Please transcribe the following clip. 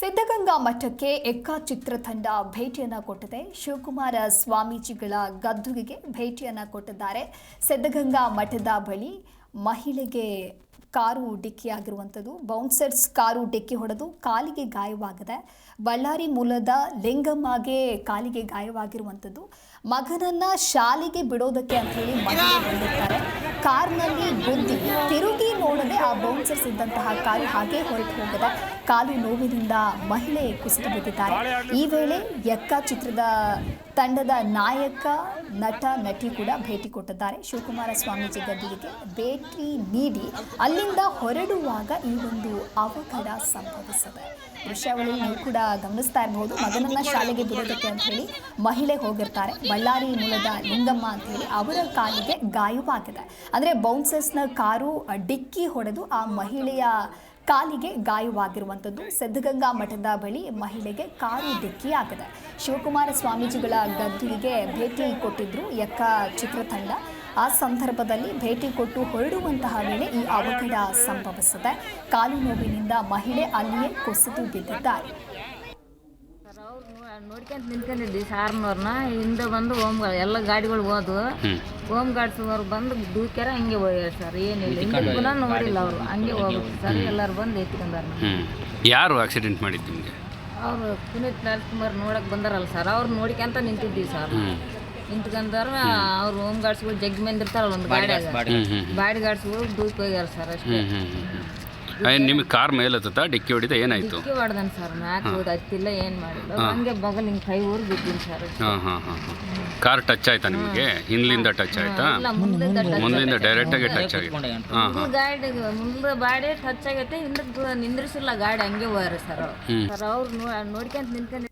ಸಿದ್ಧಗಂಗಾ ಮಠಕ್ಕೆ ಎಕ್ಕ ಚಿತ್ರತಂಡ ಭೇಟಿಯನ್ನು ಕೊಟ್ಟಿದೆ. ಶಿವಕುಮಾರ ಸ್ವಾಮೀಜಿಗಳ ಗದ್ದುಗೆಗೆ ಭೇಟಿಯನ್ನು ಕೊಟ್ಟಿದ್ದಾರೆ. ಸಿದ್ಧಗಂಗಾ ಮಠದ ಬಳಿ ಮಹಿಳೆಗೆ ಕಾರು ಡಿಕ್ಕಿಯಾಗಿರುವಂಥದ್ದು. ಬೌನ್ಸರ್ಸ್ ಕಾರು ಡಿಕ್ಕಿ ಹೊಡೆದು ಕಾಲಿಗೆ ಗಾಯವಾಗಿದೆ. ಬಳ್ಳಾರಿ ಮೂಲದ ಲಿಂಗಮ್ಮಗೆ ಕಾಲಿಗೆ ಗಾಯವಾಗಿರುವಂಥದ್ದು. ಮಗನನ್ನ ಶಾಲೆಗೆ ಬಿಡೋದಕ್ಕೆ ಅಂತ ಹೇಳಿ ಕಾರ್ನಲ್ಲಿ ಗುದ್ದಿ ತಿರುಗಿ ನೋಡದೆ ಆ ಬೌನ್ಸರ್ಸ್ ಇದ್ದಂತಹ ಕಾರು ಹಾಗೆ ಹೊರಟು ಹೋಗದ. ಕಾಲು ನೋವಿನಿಂದ ಮಹಿಳೆ ಕುಸಿದು ಬಿದ್ದಿದ್ದಾರೆ. ಈ ವೇಳೆ ಯಕ್ಕ ಚಿತ್ರದ ತಂಡದ ನಾಯಕ ನಟ, ನಟಿ ಕೂಡ ಭೇಟಿ ಕೊಟ್ಟಿದ್ದಾರೆ. ಶಿವಕುಮಾರ ಸ್ವಾಮೀಜಿ ಗದ್ದಿಗೆ ಭೇಟಿ ನೀಡಿ ಅಲ್ಲಿಂದ ಹೊರಡುವಾಗ ಈ ಒಂದು ಅವಘಡ ಸಂಭವಿಸಿದೆ. ದೃಶ್ಯಾವಳಿ ನೀವು ಕೂಡ ಗಮನಿಸ್ತಾ ಇರಬಹುದು. ಮಗನನ್ನ ಶಾಲೆಗೆ ಬಿಡೋದಕ್ಕೆ ಅಂತ ಹೇಳಿ ಮಹಿಳೆ ಹೋಗಿರ್ತಾರೆ. ಬಳ್ಳಾರಿ ಮೂಲದ ಲಿಂಗಮ್ಮ ಅಂತ ಹೇಳಿ ಅವರ ಕಾಲಿಗೆ ಗಾಯವಾಗಿದೆ. ಅಂದ್ರೆ ಬೌನ್ಸರ್ಸ್ನ ಕಾರು ಡಿಕ್ಕಿ ಹೊಡೆದು ಆ ಮಹಿಳೆಯ ಕಾಲಿಗೆ ಗಾಯವಾಗಿರುವಂಥದ್ದು. ಸಿದ್ಧಗಂಗಾ ಮಠದ ಬಳಿ ಮಹಿಳೆಗೆ ಕಾರು ಡಿಕ್ಕಿಯಾಗಿದೆ. ಶಿವಕುಮಾರ ಸ್ವಾಮೀಜಿಗಳ ಗದ್ದುಗೆ ಭೇಟಿ ಕೊಟ್ಟಿದ್ರು ಯಕ್ಕ ಚಿತ್ರತಂಡ. ಆ ಸಂದರ್ಭದಲ್ಲಿ ಭೇಟಿ ಕೊಟ್ಟು ಹೊರಡುವಂತಹ ವೇಳೆ ಈ ಅವಘಡ ಸಂಭವಿಸಿದೆ. ಕಾಲು ನೋವಿನಿಂದ ಮಹಿಳೆ ಅಲ್ಲಿಯೇ ಕುಸಿದು ಬಿದ್ದಿದ್ದಾರೆ. ನೋಡ್ಕೊಂತ ನಿಂತ್ಕೊಂಡಿದ್ವಿ ಸಾರ್ನವ್ರನ್ನ. ಹಿಂದೆ ಬಂದು ಓಮ್ಗಳು ಎಲ್ಲ ಗಾಡಿಗಳು ಹೋದ್ವು. ಹೋಮ್. ಗಾರ್ಡ್ಸ್ನವ್ರು ಬಂದು ದೂಕ್ಯಾರ ಹಂಗೆ ಹೋಗ್ಯಾರ ಸರ್. ಏನಿಲ್ಲ. ಹಿಂದೆ ಪುನಃ ನೋಡಿಲ್ಲ ಅವರು. ಹಂಗೆ ಹೋಗ್ಬೇಕು ಸರ್ ಎಲ್ಲರೂ ಬಂದು ಎತ್ಕೊಂಡಾರ ಯಾರು ಆಕ್ಸಿಡೆಂಟ್ ಮಾಡಿದ್ದು ನಿಮಗೆ? ಅವರು ಪುನೀತ್ ರಾಜ್ಕುಮಾರ್ ನೋಡಕ್ ಬಂದಾರಲ್ಲ ಸರ್. ಅವ್ರು ನೋಡ್ಕೊಂತ ನಿಂತಿದ್ವಿ ಸರ್. ನಿಂತ್ಕೊಂಡಾರ ಅವ್ರು ಹೋಮ್ ಗಾರ್ಡ್ಸ್ಗಳು ಜಗ್ಗಿ ಮಂದಿ ಇರ್ತಾರಲ್ಲ ಒಂದು ಗಾಡಿ ಗಾಡ್ಸ್ಗಳು ದೂಕ್ ಹೋಗ್ಯಾರ ಸರ್ ಅಷ್ಟೇ. ನಿಮಗೆ ಕಾರ್ ಮೇಲೆ ಹತ್ತತ್ತಾ ಡಿಕ್ಕಿ ಹೊಡಿದ ಏನಾಯ್ತು? ಡಿಕ್ಕಿ ಹೊಡ್ದನ್ ಸರ್ ಮ್ಯಾಕ್ ಹೋದ ಹತ್ತಿಲ್ಲ ಏನ್ ಮಾಡಿಲ್ಲ. ಹಂಗೆ ಬಗಲ್ ಹಿಂಗೆ ಕೈ ಊರ್ ಬಿದ್ದೀನಿ ಸರ್ ಹಾಂ ಹಾಂ ಹಾಂ ಹಾಂ. ಕಾರ್ ಟಚ್ ಆಯ್ತಾ ನಿಮಗೆ? ಹಿಂದಿಂದ ಟಚ್ ಆಯ್ತಾ? ಇಲ್ಲ ಮುಂದೆ ಮುಂದಿಂದ ಡೈರೆಕ್ಟಾಗಿ ಟಚ್ ಆಗಿ ಹಾಂ ಹಾಂ. ಗಾಡಿ ಮುಂದೆ ಬಾಡಿ ಟಚ್ ಆಗೈತೆ ಹಿಂದಕ್ಕೆ ನಿಂದ್ರಿಸಿಲ್ಲ ಗಾಡಿ ಹಂಗೆ ಹೋಗ್ರಿ. ಸರ್ ಅವ್ರು ನೋಡ್ಕೊಂತ ನಿಂತ್ಕೊಂಡು